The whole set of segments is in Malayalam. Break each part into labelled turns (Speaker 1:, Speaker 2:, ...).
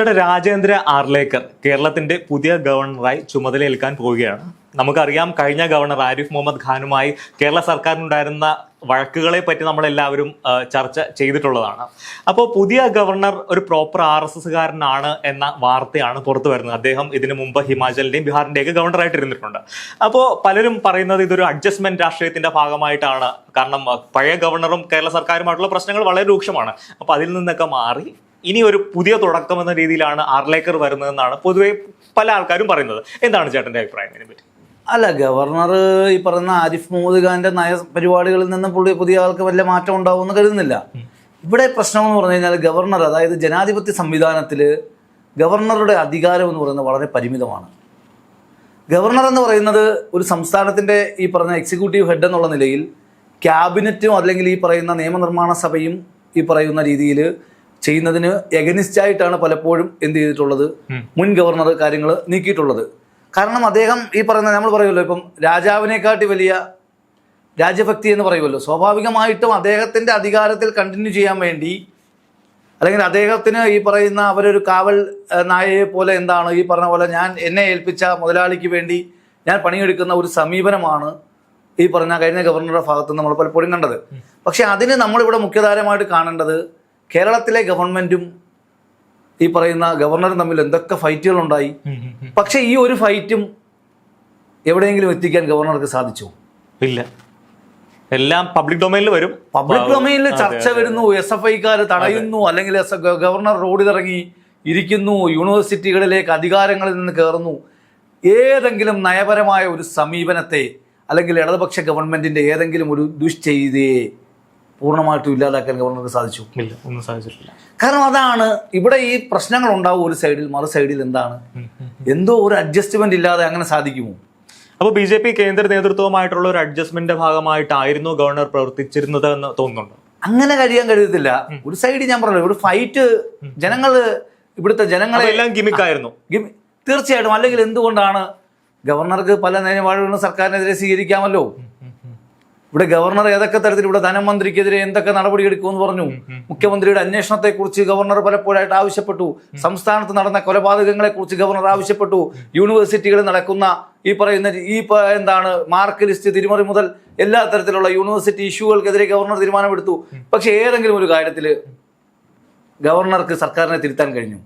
Speaker 1: ചേട്ടാ രാജേന്ദ്ര ആർലേക്കർ കേരളത്തിന്റെ പുതിയ ഗവർണറായി ചുമതലയേൽക്കാൻ പോവുകയാണ്. നമുക്കറിയാം കഴിഞ്ഞ ഗവർണർ ആരിഫ് മുഹമ്മദ് ഖാനുമായി കേരള സർക്കാരിനുണ്ടായിരുന്ന വഴക്കുകളെ പറ്റി നമ്മളെല്ലാവരും ചർച്ച ചെയ്തിട്ടുള്ളതാണ്. അപ്പോൾ പുതിയ ഗവർണർ ഒരു പ്രോപ്പർ ആർ എസ് എസ്സുകാരനാണ് എന്ന വാർത്തയാണ് പുറത്തു വരുന്നത്. അദ്ദേഹം ഇതിനു മുമ്പ് ഹിമാചലിന്റെയും ബീഹാറിന്റെയൊക്കെ ഗവർണറായിട്ട് ഇരുന്നിട്ടുണ്ട് അപ്പോൾ പലരും പറയുന്നത് ഇതൊരു അഡ്ജസ്റ്റ്മെന്റ് രാഷ്ട്രീയത്തിന്റെ ഭാഗമായിട്ടാണ്. കാരണം പഴയ ഗവർണറും കേരള സർക്കാരുമായിട്ടുള്ള പ്രശ്നങ്ങൾ വളരെ രൂക്ഷമാണ്. അപ്പോൾ അതിൽ നിന്നൊക്കെ മാറി ഇനി ഒരു പുതിയ തുടക്കം എന്ന രീതിയിലാണ് ആർലേക്കർ വരുന്നതെന്നാണ് പൊതുവെ പല ആൾക്കാരും പറയുന്നത്. എന്താണ് ചേട്ടന്റെ അഭിപ്രായം ഇതിനെ പറ്റി?
Speaker 2: അല്ല ഗവർണർ ഈ പറയുന്ന ആരിഫ് മുഹമ്മദ് ഖാന്റെ നയ പരിപാടികളിൽ നിന്ന് പുള്ളി പുതിയ ആൾക്ക് വല്ല മാറ്റം ഉണ്ടാവുമെന്ന് കരുതുന്നില്ല. ഇവിടെ പ്രശ്നം എന്ന് പറഞ്ഞു കഴിഞ്ഞാൽ ഗവർണർ അതായത് ജനാധിപത്യ സംവിധാനത്തിൽ ഗവർണറുടെ അധികാരം എന്ന് പറയുന്നത് വളരെ പരിമിതമാണ്. ഗവർണർ എന്ന് പറയുന്നത് ഒരു സംസ്ഥാനത്തിന്റെ ഈ പറഞ്ഞ എക്സിക്യൂട്ടീവ് ഹെഡ് എന്നുള്ള നിലയിൽ ക്യാബിനറ്റും അല്ലെങ്കിൽ ഈ പറയുന്ന നിയമനിർമ്മാണ സഭയും ഈ പറയുന്ന രീതിയിൽ ചെയ്യുന്നതിന് എഗനിസ്റ്റായിട്ടാണ് പലപ്പോഴും എന്ത് ചെയ്തിട്ടുള്ളത്? മുൻ ഗവർണർ കാര്യങ്ങൾ നീക്കിയിട്ടുള്ളത്. കാരണം അദ്ദേഹം ഈ പറയുന്ന നമ്മൾ പറയുമല്ലോ ഇപ്പം രാജാവിനെക്കാട്ടി വലിയ രാജ്യഭക്തി എന്ന് പറയുമല്ലോ സ്വാഭാവികമായിട്ടും അദ്ദേഹത്തിന്റെ അധികാരത്തിൽ കണ്ടിന്യൂ ചെയ്യാൻ വേണ്ടി അല്ലെങ്കിൽ അദ്ദേഹത്തിന് ഈ പറയുന്ന അവരൊരു കാവൽ നായയെ പോലെ എന്താണ് ഈ പറഞ്ഞ പോലെ ഞാൻ എന്നെ ഏൽപ്പിച്ച മുതലാളിക്ക് വേണ്ടി ഞാൻ പണിയെടുക്കുന്ന ഒരു സമീപനമാണ് ഈ പറഞ്ഞ കഴിഞ്ഞ ഗവർണറുടെ ഭാഗത്ത് നമ്മൾ പലപ്പോഴും കണ്ടത്. പക്ഷെ അതിന് നമ്മളിവിടെ മുഖ്യധാരമായിട്ട് കാണേണ്ടത് കേരളത്തിലെ ഗവൺമെന്റും ഈ പറയുന്ന ഗവർണറും തമ്മിൽ എന്തൊക്കെ ഫൈറ്റുകൾ ഉണ്ടായി പക്ഷെ ഈ ഒരു ഫൈറ്റും എവിടെയെങ്കിലും എത്തിക്കാൻ ഗവർണർക്ക് സാധിച്ചു?
Speaker 1: ഇല്ല. എല്ലാം പബ്ലിക് ഡൊമൈനിൽ വരും.
Speaker 2: പബ്ലിക് ഡൊമൈനിൽ ചർച്ച വരുന്നു എസ് എഫ് ഐക്കാർ തടയുന്നു അല്ലെങ്കിൽ ഗവർണർ റോഡിലിറങ്ങി ഇരിക്കുന്നു യൂണിവേഴ്സിറ്റികളിലേക്ക് അധികാരങ്ങളിൽ നിന്ന് കയറുന്നു ഏതെങ്കിലും നയപരമായ ഒരു സമീപനത്തെ അല്ലെങ്കിൽ ഇടതുപക്ഷ ഗവൺമെന്റിന്റെ ഏതെങ്കിലും ഒരു ദുഷ്ചെയ്തിയെ പൂർണമായിട്ടും ഇല്ലാതാക്കാൻ ഗവർണർക്ക് സാധിച്ചു.
Speaker 1: ഇല്ല ഒന്നും സാധിച്ചിട്ടില്ല.
Speaker 2: കാരണം അതാണ് ഇവിടെ ഈ പ്രശ്നങ്ങൾ ഉണ്ടാവും ഒരു സൈഡിൽ മറു സൈഡിൽ എന്താണ്? എന്തോ ഒരു അഡ്ജസ്റ്റ്മെന്റ് ഇല്ലാതെ അങ്ങനെ സാധിക്കുമോ?
Speaker 1: അപ്പോൾ ബി ജെ പി കേന്ദ്ര നേതൃത്വമായിട്ടുള്ള ഒരു അഡ്ജസ്റ്റ്മെന്റ് ഭാഗമായിട്ടായിരുന്നു ഗവർണർ പ്രവർത്തിച്ചിരുന്നത് എന്ന് തോന്നുന്നുണ്ടോ?
Speaker 2: അങ്ങനെ കഴിയാൻ കഴിയത്തില്ല. ഒരു സൈഡിൽ ഞാൻ പറഞ്ഞു ഒരു ഫൈറ്റ് ജനങ്ങൾ ഇവിടുത്തെ ജനങ്ങളെ
Speaker 1: എല്ലാം ഗിമിക്കായിരുന്നു
Speaker 2: തീർച്ചയായിട്ടും. അല്ലെങ്കിൽ എന്തുകൊണ്ടാണ് ഗവർണർക്ക് പല നിലപാടുകളും സർക്കാരിനെതിരെ സ്വീകരിക്കാമല്ലോ? ഇവിടെ ഗവർണർ ഏതൊക്കെ തരത്തിൽ ഇവിടെ ധനമന്ത്രിക്കെതിരെ എന്തൊക്കെ നടപടിയെടുക്കുമെന്ന് പറഞ്ഞു. മുഖ്യമന്ത്രിയുടെ അന്വേഷണത്തെക്കുറിച്ച് ഗവർണർ പലപ്പോഴായിട്ട് ആവശ്യപ്പെട്ടു. സംസ്ഥാനത്ത് നടന്ന കൊലപാതകങ്ങളെ കുറിച്ച് ഗവർണർ ആവശ്യപ്പെട്ടു. യൂണിവേഴ്സിറ്റികളിൽ നടക്കുന്ന ഈ പറയുന്ന ഈ എന്താണ് മാർക്ക് ലിസ്റ്റ് തിരിമറി മുതൽ എല്ലാ തരത്തിലുള്ള യൂണിവേഴ്സിറ്റി ഇഷ്യൂകൾക്കെതിരെ ഗവർണർ തീരുമാനമെടുത്തു. പക്ഷെ ഏതെങ്കിലും ഒരു കാര്യത്തിൽ ഗവർണർക്ക് സർക്കാരിനെ തിരുത്താൻ കഴിഞ്ഞു.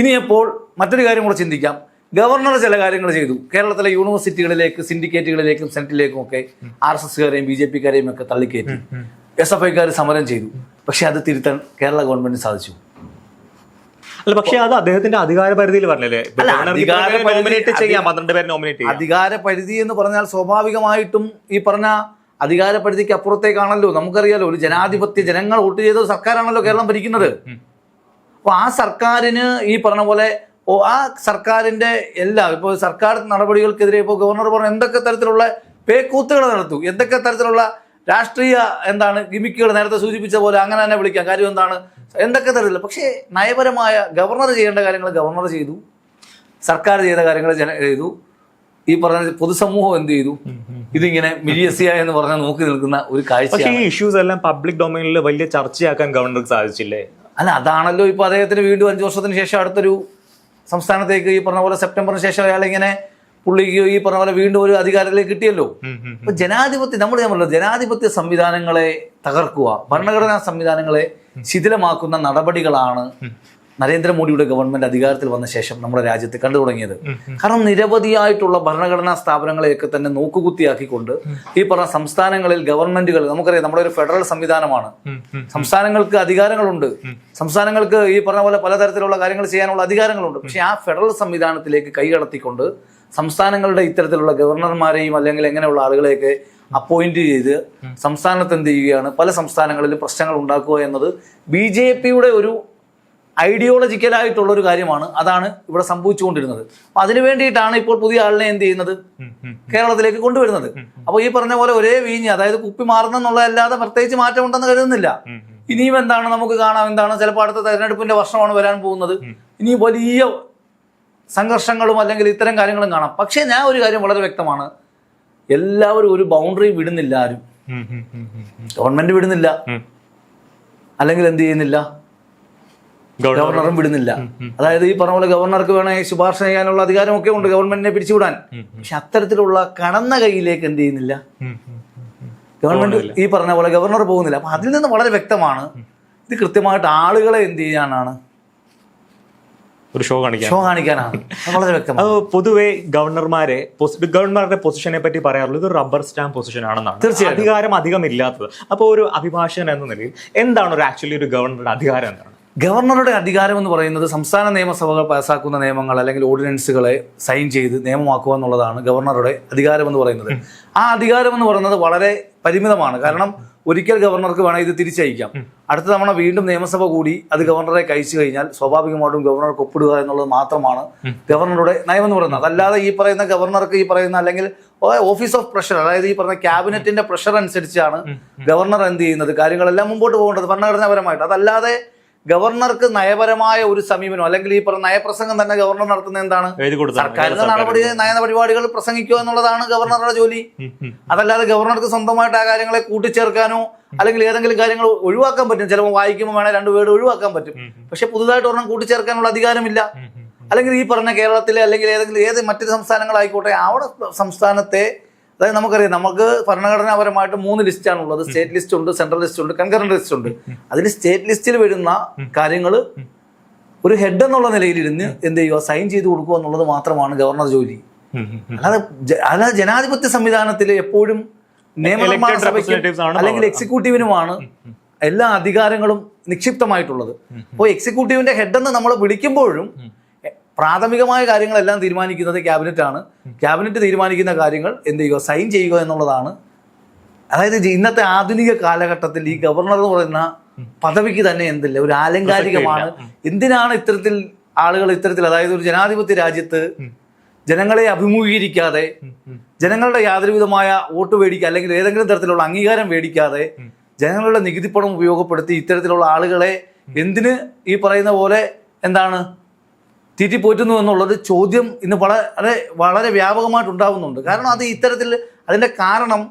Speaker 2: ഇനിയപ്പോൾ മറ്റൊരു കാര്യം കൂടെ ചിന്തിക്കാം. ഗവർണർ ചില കാര്യങ്ങൾ ചെയ്തു. കേരളത്തിലെ യൂണിവേഴ്സിറ്റികളിലേക്ക് സിൻഡിക്കേറ്റുകളിലേക്കും സെനറ്റിലേക്കും ഒക്കെ ആർ എസ് എസ്കാരെയും ബി ജെ പിക്കാരെയും ഒക്കെ തള്ളിക്കയറ്റി എസ് എഫ് ഐക്കാർ സമരം ചെയ്തു. പക്ഷെ അത് തിരുത്താൻ കേരള ഗവൺമെന്റിന് സാധിച്ചു.
Speaker 1: അല്ല പക്ഷേ അത് അദ്ദേഹത്തിന്റെ അധികാര പരിധിയിൽ പറഞ്ഞല്ലേ
Speaker 2: അധികാര പരിധി- എന്ന് പറഞ്ഞാൽ സ്വാഭാവികമായിട്ടും ഈ പറഞ്ഞ അധികാര പരിധിക്ക് അപ്പുറത്തേക്കാണല്ലോ. നമുക്കറിയാലോ ഒരു ജനാധിപത്യ ജനങ്ങൾ വോട്ട് ചെയ്ത സർക്കാരാണല്ലോ കേരളം ഭരിക്കുന്നത്. അപ്പൊ ആ സർക്കാരിന് ഈ പറഞ്ഞ പോലെ ഓ ആ സർക്കാരിന്റെ എല്ലാ ഇപ്പോൾ സർക്കാർ നടപടികൾക്കെതിരെ ഇപ്പോൾ ഗവർണർ പറഞ്ഞു എന്തൊക്കെ തരത്തിലുള്ള പേക്കൂത്തുകൾ നടത്തു എന്തൊക്കെ തരത്തിലുള്ള രാഷ്ട്രീയ എന്താണ് ഗിമിക്കുകൾ നേരത്തെ സൂചിപ്പിച്ച പോലെ അങ്ങനെ തന്നെ വിളിക്കാം. കാര്യം എന്താണ്? എന്തൊക്കെ തരത്തില്ല പക്ഷേ നയപരമായ ഗവർണർ ചെയ്യേണ്ട കാര്യങ്ങൾ ഗവർണർ ചെയ്തു സർക്കാർ ചെയ്ത കാര്യങ്ങൾ ജന ചെയ്തു. ഈ പറഞ്ഞ പൊതുസമൂഹം എന്ത് ചെയ്തു? ഇതിങ്ങനെ മിരിയസിയ എന്ന് പറഞ്ഞാൽ നോക്കി നിൽക്കുന്ന ഒരു കാഴ്ച
Speaker 1: ഈ ഇഷ്യൂസ് എല്ലാം പബ്ലിക് ഡൊമൈനിൽ വലിയ ചർച്ചയാക്കാൻ ഗവർണർക്ക് സാധിച്ചില്ലേ?
Speaker 2: അല്ല അതാണല്ലോ ഇപ്പൊ അദ്ദേഹത്തിന് വീണ്ടും അഞ്ചു വർഷത്തിന് ശേഷം അടുത്തൊരു സംസ്ഥാനത്തേക്ക് ഈ പറഞ്ഞ പോലെ സെപ്റ്റംബറിന് ശേഷം അയാൾ ഇങ്ങനെ പുള്ളിക്ക് ഈ പറഞ്ഞ പോലെ വീണ്ടും ഒരു അധികാരത്തിലേക്ക് കിട്ടിയല്ലോ. അപ്പൊ ജനാധിപത്യം നമ്മൾ ഞാൻ ജനാധിപത്യ സംവിധാനങ്ങളെ തകർക്കുക ഭരണഘടനാ സംവിധാനങ്ങളെ ശിഥിലമാക്കുന്ന നടപടികളാണ് നരേന്ദ്രമോദിയുടെ ഗവൺമെന്റ് അധികാരത്തിൽ വന്ന ശേഷം നമ്മുടെ രാജ്യത്ത് കണ്ടു തുടങ്ങിയത്. കാരണം നിരവധിയായിട്ടുള്ള ഭരണഘടനാ സ്ഥാപനങ്ങളെയൊക്കെ തന്നെ നോക്കുകുത്തിയാക്കിക്കൊണ്ട് ഈ പറഞ്ഞ സംസ്ഥാനങ്ങളിൽ ഗവൺമെന്റുകൾ നമുക്കറിയാം നമ്മുടെ ഒരു ഫെഡറൽ സംവിധാനമാണ്. സംസ്ഥാനങ്ങൾക്ക് അധികാരങ്ങളുണ്ട്. സംസ്ഥാനങ്ങൾക്ക് ഈ പറഞ്ഞ പോലെ പലതരത്തിലുള്ള കാര്യങ്ങൾ ചെയ്യാനുള്ള അധികാരങ്ങളുണ്ട്. പക്ഷെ ആ ഫെഡറൽ സംവിധാനത്തിലേക്ക് കൈകടത്തിക്കൊണ്ട് സംസ്ഥാനങ്ങളുടെ ഇത്തരത്തിലുള്ള ഗവർണർമാരെയും അല്ലെങ്കിൽ എങ്ങനെയുള്ള ആളുകളെയൊക്കെ അപ്പോയിന്റ് ചെയ്ത് സംസ്ഥാനത്ത് എന്ത് ചെയ്യുകയാണ്? പല സംസ്ഥാനങ്ങളിലും പ്രശ്നങ്ങൾ ഉണ്ടാക്കുക എന്നത് ബി ജെ പിയുടെ ഒരു ഐഡിയോളജിക്കലായിട്ടുള്ള ഒരു കാര്യമാണ് അതാണ് ഇവിടെ സംഭവിച്ചുകൊണ്ടിരുന്നത്. അപ്പൊ അതിനു വേണ്ടിയിട്ടാണ് ഇപ്പോൾ പുതിയ ആളിനെ എന്ത് ചെയ്യുന്നത്? കേരളത്തിലേക്ക് കൊണ്ടുവരുന്നത്. അപ്പോൾ ഈ പറഞ്ഞ പോലെ ഒരേ വീഞ്ഞ് അതായത് കുപ്പി മാറുന്നെന്നുള്ളതല്ലാതെ പ്രത്യേകിച്ച് മാറ്റം ഉണ്ടെന്ന് കരുതുന്നില്ല ഇനിയും എന്താണ് നമുക്ക് കാണാം? എന്താണ് ചിലപ്പോൾ അടുത്ത തെരഞ്ഞെടുപ്പിന്റെ വർഷമാണ് വരാൻ പോകുന്നത്. ഇനി വലിയ സംഘർഷങ്ങളും അല്ലെങ്കിൽ ഇത്തരം കാര്യങ്ങളും കാണാം. പക്ഷേ ഞാൻ ഒരു കാര്യം വളരെ വ്യക്തമാണ്. എല്ലാവരും ഒരു ബൗണ്ടറി വിടുന്നില്ല ആരും. ഗവൺമെന്റ് വിടുന്നില്ല. അല്ലെങ്കിൽ എന്ത് ചെയ്യുന്നില്ല? ഗവർണറും വിടുന്നില്ല. അതായത് ഈ പറഞ്ഞ പോലെ ഗവർണർക്ക് വേണമെങ്കിൽ ശുപാർശ ചെയ്യാനുള്ള അധികാരമൊക്കെ ഉണ്ട് ഗവൺമെന്റിനെ പിരിച്ചുവിടാൻ. പക്ഷെ അത്തരത്തിലുള്ള കടന്ന കയ്യിലേക്ക് എന്ത് ചെയ്യുന്നില്ല? ഗവൺമെന്റ് ഈ പറഞ്ഞ പോലെ ഗവർണർ പോകുന്നില്ല. അപ്പൊ അതിൽ നിന്ന് വളരെ വ്യക്തമാണ് ഇത് കൃത്യമായിട്ട് ആളുകളെ എന്ത് ചെയ്യാനാണ്?
Speaker 1: ഒരു ഷോ കാണിക്കാൻ.
Speaker 2: ഷോ കാണിക്കാനാണ്. വളരെ വ്യക്തമാണ്.
Speaker 1: പൊതുവെ ഗവർണർമാരെ ഗവർണർമാരുടെ ഗവർണറുടെ പൊസിഷനെ പറ്റി പറയാറുള്ളത് ഇത് റബ്ബർ സ്റ്റാമ്പ് പൊസിഷൻ ആണെന്നാണ്.
Speaker 2: തീർച്ചയായും.
Speaker 1: അധികാരം അധികം ഇല്ലാത്തത് അപ്പോൾ ഒരു അഭിഭാഷകൻ എന്ന നിലയിൽ എന്താണ് ഒരു ആക്ച്വലി ഒരു ഗവർണറുടെ അധികാരം എന്താണ്?
Speaker 2: ഗവർണറുടെ അധികാരം എന്ന് പറയുന്നത് സംസ്ഥാന നിയമസഭകൾ പാസാക്കുന്ന നിയമങ്ങൾ അല്ലെങ്കിൽ ഓർഡിനൻസുകളെ സൈൻ ചെയ്ത് നിയമമാക്കുക എന്നുള്ളതാണ് ഗവർണറുടെ അധികാരം എന്ന് പറയുന്നത്. ആ അധികാരം എന്ന് പറയുന്നത് വളരെ പരിമിതമാണ്. കാരണം ഒരിക്കൽ ഗവർണർക്ക് വേണം ഇത് തിരിച്ചയക്കാം. അടുത്ത തവണ വീണ്ടും നിയമസഭ കൂടി അത് ഗവർണറെ കഴിച്ചു കഴിഞ്ഞാൽ സ്വാഭാവികമായിട്ടും ഗവർണർക്ക് ഒപ്പിടുക എന്നുള്ളത് മാത്രമാണ് ഗവർണറുടെ നയം എന്ന് പറയുന്നത്. അതല്ലാതെ ഈ പറയുന്ന ഗവർണർക്ക് ഈ പറയുന്ന അല്ലെങ്കിൽ ഓഫീസ് ഓഫ് പ്രഷർ അതായത് ഈ പറയുന്ന ക്യാബിനറ്റിന്റെ പ്രഷർ അനുസരിച്ചാണ് ഗവർണർ എന്ത് ചെയ്യുന്നത്? കാര്യങ്ങളെല്ലാം മുമ്പോട്ട് പോകേണ്ടത് ഭരണഘടനാപരമായിട്ട്. അതല്ലാതെ ഗവർണർക്ക് നയപരമായ ഒരു സമീപനം അല്ലെങ്കിൽ ഈ പറഞ്ഞ നയപ്രസംഗം തന്നെ ഗവർണർ നടത്തുന്ന എന്താണ്? സർക്കാരിന്റെ നടപടി നയ പരിപാടികൾ പ്രസംഗിക്കുക എന്നുള്ളതാണ് ഗവർണറുടെ ജോലി. അതല്ലാതെ ഗവർണർക്ക് സ്വന്തമായിട്ട് ആ കാര്യങ്ങളെ കൂട്ടിച്ചേർക്കാനോ അല്ലെങ്കിൽ ഏതെങ്കിലും കാര്യങ്ങൾ ഒഴിവാക്കാൻ പറ്റും. ചിലപ്പോൾ വായിക്കുമ്പോൾ വേണേൽ രണ്ട് വേർഡ് ഒഴിവാക്കാൻ പറ്റും. പക്ഷെ പുതുതായിട്ട് ഒരെണ്ണം കൂട്ടിച്ചേർക്കാനുള്ള അധികാരമില്ല. അല്ലെങ്കിൽ ഈ പറഞ്ഞ കേരളത്തിലെ അല്ലെങ്കിൽ ഏതെങ്കിലും ഏത് മറ്റു സംസ്ഥാനങ്ങളായിക്കോട്ടെ അവിടെ സംസ്ഥാനത്തെ അതായത് നമുക്കറിയാം നമുക്ക് ഭരണഘടനാപരമായിട്ട് മൂന്ന് ലിസ്റ്റാണ് ഉള്ളത് സ്റ്റേറ്റ് ലിസ്റ്റ് ഉണ്ട് സെൻട്രൽ ലിസ്റ്റ് ഉണ്ട് കൺകറന്റ് ലിസ്റ്റ് ഉണ്ട്. അതിൽ സ്റ്റേറ്റ് ലിസ്റ്റിൽ വരുന്ന കാര്യങ്ങൾ ഒരു ഹെഡ് എന്നുള്ള നിലയിലിരുന്ന് എന്ത് ചെയ്യുക? സൈൻ ചെയ്ത് കൊടുക്കുക എന്നുള്ളത് മാത്രമാണ് ഗവർണർ ജോലി. അല്ലാതെ അല്ലാതെ ജനാധിപത്യ സംവിധാനത്തിൽ എപ്പോഴും നിയമനിർമ്മാണ സഭയ്ക്കും അല്ലെങ്കിൽ എക്സിക്യൂട്ടീവിനുമാണ് എല്ലാ അധികാരങ്ങളും നിക്ഷിപ്തമായിട്ടുള്ളത്. അപ്പോൾ എക്സിക്യൂട്ടീവിന്റെ ഹെഡ് എന്ന് നമ്മൾ വിളിക്കുമ്പോഴും പ്രാഥമികമായ കാര്യങ്ങളെല്ലാം തീരുമാനിക്കുന്നത് ക്യാബിനറ്റ് ആണ് ക്യാബിനറ്റ് തീരുമാനിക്കുന്ന കാര്യങ്ങൾ എന്ത് ചെയ്യുക? സൈൻ ചെയ്യുക എന്നുള്ളതാണ്. അതായത് ഇന്നത്തെ ആധുനിക കാലഘട്ടത്തിൽ ഈ ഗവർണർ എന്ന് പറയുന്ന പദവിക്ക് തന്നെ എന്തില്ല? ഒരു ആലങ്കാരികമാണ്. എന്തിനാണ് ഇത്തരത്തിൽ ആളുകൾ ഇത്തരത്തിൽ അതായത് ഒരു ജനാധിപത്യ രാജ്യത്ത് ജനങ്ങളെ അഭിമുഖീകരിക്കാതെ ജനങ്ങളുടെ യാതൊരുവിധമായ വോട്ട് മേടിക്കുക അല്ലെങ്കിൽ ഏതെങ്കിലും തരത്തിലുള്ള അംഗീകാരം മേടിക്കാതെ ജനങ്ങളുടെ നികുതിപ്പണം ഉപയോഗപ്പെടുത്തി ഇത്തരത്തിലുള്ള ആളുകളെ എന്തിന് ഈ പറയുന്ന പോലെ എന്താണ് തീറ്റിപ്പോറ്റുന്നു എന്നുള്ളത് ചോദ്യം ഇന്ന് വളരെ വളരെ വ്യാപകമായിട്ട് ഉണ്ടാകുന്നുണ്ട് കാരണം അത് ഇത്തരത്തിൽ അതിന്റെ കാരണം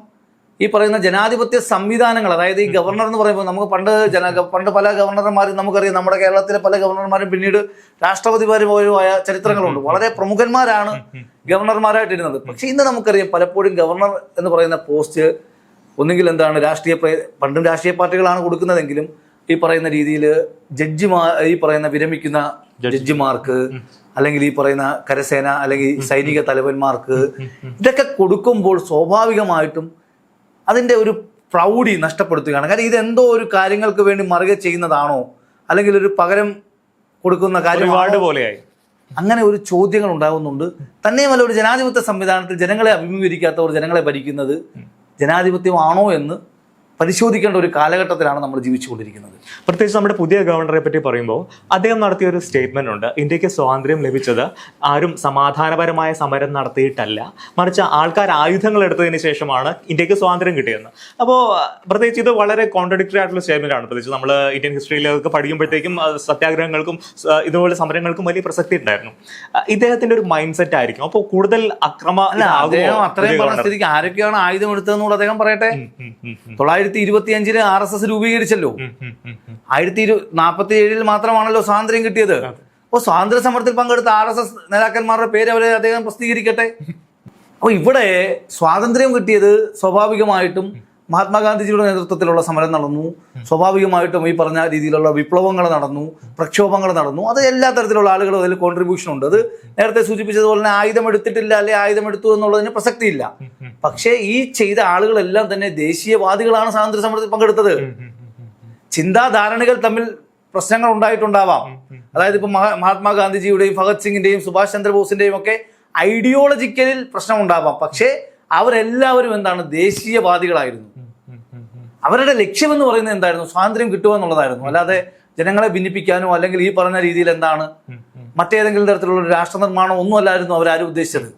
Speaker 2: ഈ പറയുന്ന ജനാധിപത്യ സംവിധാനങ്ങൾ അതായത് ഈ ഗവർണർ എന്ന് പറയുമ്പോൾ നമുക്ക് പണ്ട് ജന പണ്ട് പല ഗവർണർമാരും നമുക്കറിയാം നമ്മുടെ കേരളത്തിലെ പല ഗവർണർമാരും പിന്നീട് രാഷ്ട്രപതിമാരും പോലുമായ ചരിത്രങ്ങളുണ്ട്. വളരെ പ്രമുഖന്മാരാണ് ഗവർണർമാരായിട്ടിരുന്നത്. പക്ഷേ ഇന്ന് നമുക്കറിയാം പലപ്പോഴും ഗവർണർ എന്ന് പറയുന്ന പോസ്റ്റ് ഒന്നുകിൽ എന്താണ് രാഷ്ട്രീയ പണ്ടും രാഷ്ട്രീയ പാർട്ടികളാണ് കൊടുക്കുന്നതെങ്കിലും ഈ പറയുന്ന രീതിയിൽ ജഡ്ജിമാ ഈ പറയുന്ന വിരമിക്കുന്ന ജഡ്ജിമാർക്ക് അല്ലെങ്കിൽ ഈ പറയുന്ന കരസേന അല്ലെങ്കിൽ സൈനിക തലവന്മാർക്ക് ഇതൊക്കെ കൊടുക്കുമ്പോൾ സ്വാഭാവികമായിട്ടും അതിന്റെ ഒരു പ്രൗഢി നഷ്ടപ്പെടുത്തുകയാണ്. കാരണം ഇതെന്തോ ഒരു കാര്യങ്ങൾക്ക് വേണ്ടി മറുകെ ചെയ്യുന്നതാണോ? അല്ലെങ്കിൽ ഒരു പകരം കൊടുക്കുന്ന കാര്യം
Speaker 1: പോലെയായി.
Speaker 2: അങ്ങനെ ഒരു ചോദ്യങ്ങൾ ഉണ്ടാകുന്നുണ്ട്. തന്നെയുമല്ല ഒരു ജനാധിപത്യ സംവിധാനത്തിൽ ജനങ്ങളെ അഭിമുഖീകരിക്കാത്തവർ ജനങ്ങളെ ഭരിക്കുന്നത് ജനാധിപത്യമാണോ എന്ന് പരിശോധിക്കേണ്ട ഒരു കാലഘട്ടത്തിലാണ് നമ്മൾ ജീവിച്ചുകൊണ്ടിരിക്കുന്നത്.
Speaker 1: പ്രത്യേകിച്ച് നമ്മുടെ പുതിയ ഗവർണറെ പറ്റി പറയുമ്പോൾ അദ്ദേഹം നടത്തിയ ഒരു സ്റ്റേറ്റ്മെന്റ് ഉണ്ട്. ഇന്ത്യയ്ക്ക് സ്വാതന്ത്ര്യം ലഭിച്ചത് ആരും സമാധാനപരമായ സമരം നടത്തിയിട്ടല്ല. മറിച്ച് ആൾക്കാർ ആയുധങ്ങൾ എടുത്തതിന് ശേഷമാണ് ഇന്ത്യയ്ക്ക് സ്വാതന്ത്ര്യം കിട്ടിയെന്ന് അപ്പോൾ പ്രത്യേകിച്ച് ഇത് വളരെ കോൺട്രഡിക്ടറി ആയിട്ടുള്ള സ്റ്റേറ്റ്മെന്റ് ആണ്. പ്രത്യേകിച്ച് നമ്മൾ ഇന്ത്യൻ ഹിസ്റ്ററിയിലൊക്കെ പഠിക്കുമ്പോഴത്തേക്കും സത്യാഗ്രഹങ്ങൾക്കും ഇതുപോലെ സമരങ്ങൾക്കും വലിയ പ്രസക്തി ഉണ്ടായിരുന്നു. ഇദ്ദേഹത്തിന്റെ ഒരു മൈൻഡ് സെറ്റ് ആയിരിക്കും. അപ്പോൾ കൂടുതൽ അക്രമ
Speaker 2: അത്രയും ആരൊക്കെയാണ് ആയുധം എടുത്തതെന്നുള്ള അദ്ദേഹം പറയട്ടെ? തൊള്ളായിരത്തി ഇരുപത്തി അഞ്ചിൽ ആർ എസ് എസ് രൂപീകരിച്ചല്ലോ. ആയിരത്തി ഇരു നാൽപ്പത്തി ഏഴിൽ മാത്രമാണല്ലോ സ്വാതന്ത്ര്യം കിട്ടിയത്. അപ്പോൾ സ്വാതന്ത്ര്യ സമരത്തിൽ പങ്കെടുത്ത ആർ എസ് എസ് നേതാക്കന്മാരുടെ പേര് അവരെ അദ്ദേഹം പ്രസിദ്ധീകരിക്കട്ടെ? അപ്പോൾ ഇവിടെ സ്വാതന്ത്ര്യം കിട്ടിയത് സ്വാഭാവികമായിട്ടും മഹാത്മാഗാന്ധിജിയുടെ നേതൃത്വത്തിലുള്ള സമരം നടന്നു. സ്വാഭാവികമായിട്ടും ഈ പറഞ്ഞ രീതിയിലുള്ള വിപ്ലവങ്ങൾ നടന്നു പ്രക്ഷോഭങ്ങൾ നടന്നു. അത് എല്ലാ തരത്തിലുള്ള ആളുകളും അതിൽ കോൺട്രിബ്യൂഷൻ ഉണ്ട്. അത് നേരത്തെ സൂചിപ്പിച്ചതുപോലെ തന്നെ ആയുധം എടുത്തിട്ടില്ല അല്ലെ ആയുധം എടുത്തു എന്നുള്ളതിന് പ്രസക്തിയില്ല. പക്ഷേ ഈ ചെയ്ത ആളുകളെല്ലാം തന്നെ ദേശീയവാദികളാണ് സ്വാതന്ത്ര്യ സമരത്തിൽ പങ്കെടുത്തത്. ചിന്താധാരണകൾ തമ്മിൽ പ്രശ്നങ്ങൾ ഉണ്ടായിട്ടുണ്ടാവാം. അതായത് ഇപ്പൊ മഹാ- മഹാത്മാഗാന്ധിജിയുടെയും ഭഗത് സിംഗിന്റെയും സുഭാഷ് ചന്ദ്രബോസിന്റെയും ഒക്കെ ഐഡിയോളജിക്കലിൽ പ്രശ്നം ഉണ്ടാവാം പക്ഷേ അവരെല്ലാവരും എന്താണ് ദേശീയവാദികളായിരുന്നു. അവരുടെ ലക്ഷ്യം എന്ന് പറയുന്നത് എന്തായിരുന്നു? സ്വാതന്ത്ര്യം കിട്ടുക എന്നുള്ളതായിരുന്നു. അല്ലാതെ ജനങ്ങളെ ഭിന്നിപ്പിക്കാനോ അല്ലെങ്കിൽ ഈ പറഞ്ഞ രീതിയിൽ എന്താണ് മറ്റേതെങ്കിലും തരത്തിലുള്ള രാഷ്ട്ര നിർമ്മാണം ഒന്നും അല്ലായിരുന്നു അവരാരും ഉദ്ദേശിച്ചത്.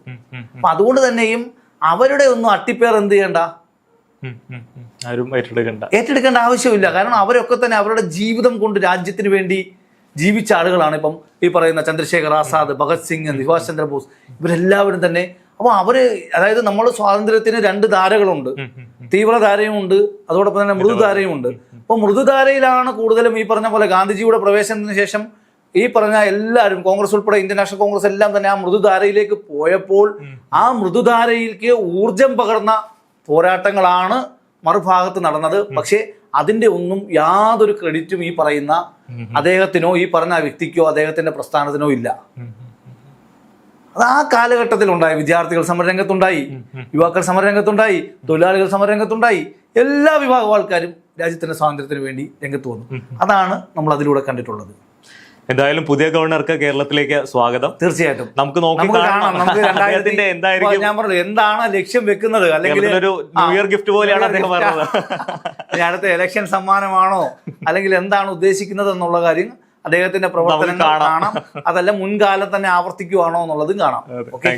Speaker 2: അപ്പൊ അതുകൊണ്ട് തന്നെയും അവരുടെ ഒന്നും അട്ടിപ്പേർ എന്ത് ചെയ്യണ്ട.
Speaker 1: ആരും ഏറ്റെടുക്കേണ്ട.
Speaker 2: ഏറ്റെടുക്കേണ്ട ആവശ്യമില്ല. കാരണം അവരൊക്കെ തന്നെ അവരുടെ ജീവിതം കൊണ്ട് രാജ്യത്തിന് വേണ്ടി ജീവിച്ച ആളുകളാണ് ഇപ്പം ഈ പറയുന്ന ചന്ദ്രശേഖർ ആസാദ് ഭഗത് സിംഗ് സുഭാഷ് ചന്ദ്രബോസ് ഇവരെല്ലാവരും തന്നെ. അപ്പോൾ അവർ അതായത് നമ്മൾ സ്വാതന്ത്ര്യത്തിന് രണ്ട് ധാരകളുണ്ട്. തീവ്രധാരയും ഉണ്ട് അതോടൊപ്പം തന്നെ മൃദുധാരയും ഉണ്ട് അപ്പോൾ മൃദുധാരയിലാണ് കൂടുതലും ഈ പറഞ്ഞ പോലെ ഗാന്ധിജിയുടെ പ്രവേശനത്തിന് ശേഷം ഈ പറഞ്ഞ എല്ലാവരും കോൺഗ്രസ് ഉൾപ്പെടെ ഇന്ത്യൻ നാഷണൽ കോൺഗ്രസ് എല്ലാം തന്നെ ആ മൃദുധാരയിലേക്ക് പോയപ്പോൾ ആ മൃദുധാരയിലേക്ക് ഊർജം പകർന്ന പോരാട്ടങ്ങളാണ് മറുഭാഗത്ത് നടന്നത്. പക്ഷേ അതിന്റെ ഒന്നും യാതൊരു ക്രെഡിറ്റും ഈ പറയുന്ന അദ്ദേഹത്തിനോ ഈ പറഞ്ഞ വ്യക്തിക്കോ അദ്ദേഹത്തിന്റെ പ്രസ്ഥാനത്തിനോ ഇല്ല. അത് ആ കാലഘട്ടത്തിൽ ഉണ്ടായി വിദ്യാർത്ഥികൾ സമരരംഗത്തുണ്ടായി യുവാക്കൾ സമരരംഗത്തുണ്ടായി തൊഴിലാളികൾ സമരരംഗത്തുണ്ടായി. എല്ലാ വിഭാഗം ആൾക്കാരും രാജ്യത്തിന്റെ സ്വാതന്ത്ര്യത്തിന് വേണ്ടി രംഗത്ത് വന്നു. അതാണ് നമ്മൾ അതിലൂടെ കണ്ടിട്ടുള്ളത്.
Speaker 1: എന്തായാലും പുതിയ ഗവർണർക്ക് കേരളത്തിലേക്ക് സ്വാഗതം.
Speaker 2: തീർച്ചയായിട്ടും.
Speaker 1: നമുക്ക് നോക്കാം
Speaker 2: നമുക്ക്
Speaker 1: എന്തായിരിക്കും?
Speaker 2: ഞാൻ പറഞ്ഞു എന്താണ് ലക്ഷ്യം വെക്കുന്നത്? അല്ലെങ്കിൽ
Speaker 1: ഒരു ന്യൂ ഇയർ ഗിഫ്റ്റ് പോലെയാണ് അദ്ദേഹം. പറഞ്ഞത്.
Speaker 2: അടുത്ത ഇലക്ഷൻ സമ്മാനമാണോ? അല്ലെങ്കിൽ എന്താണ് ഉദ്ദേശിക്കുന്നത് എന്നുള്ള കാര്യം അദ്ദേഹത്തിന്റെ പ്രവർത്തനം
Speaker 1: കാണാം.
Speaker 2: അതല്ല മുൻകാലം തന്നെ ആവർത്തിക്കുവാണോ എന്നുള്ളതും കാണാം. ഓക്കെ